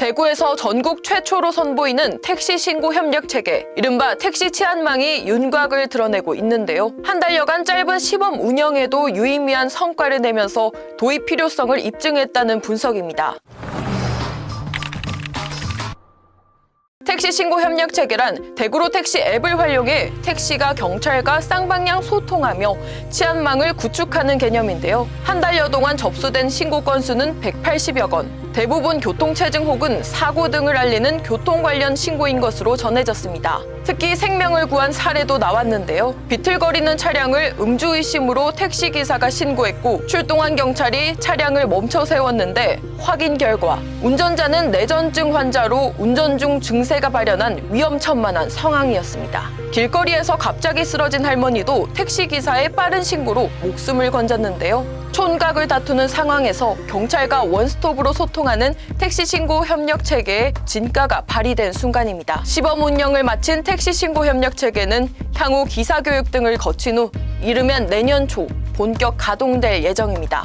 대구에서 전국 최초로 선보이는 택시 신고 협력 체계, 이른바 택시 치안망이 윤곽을 드러내고 있는데요. 한 달여간 짧은 시범 운영에도 유의미한 성과를 내면서 도입 필요성을 입증했다는 분석입니다. 택시 신고 협력 체계란 대구로 택시 앱을 활용해 택시가 경찰과 쌍방향 소통하며 치안망을 구축하는 개념인데요. 한 달여 동안 접수된 신고 건수는 180여 건. 대부분 교통체증 혹은 사고 등을 알리는 교통 관련 신고인 것으로 전해졌습니다. 특히 생명을 구한 사례도 나왔는데요. 비틀거리는 차량을 음주 의심으로 택시 기사가 신고했고 출동한 경찰이 차량을 멈춰 세웠는데 확인 결과 운전자는 뇌전증 환자로 운전 중 증세 가 발현한 위험천만한 상황이었습니다. 길거리에서 갑자기 쓰러진 할머니도 택시 기사의 빠른 신고로 목숨을 건졌는데요. 촌각을 다투는 상황에서 경찰과 원스톱으로 소통하는 택시 신고 협력 체계의 진가가 발휘된 순간입니다. 시범 운영을 마친 택시 신고 협력 체계는 향후 기사 교육 등을 거친 후 이르면 내년 초 본격 가동될 예정입니다.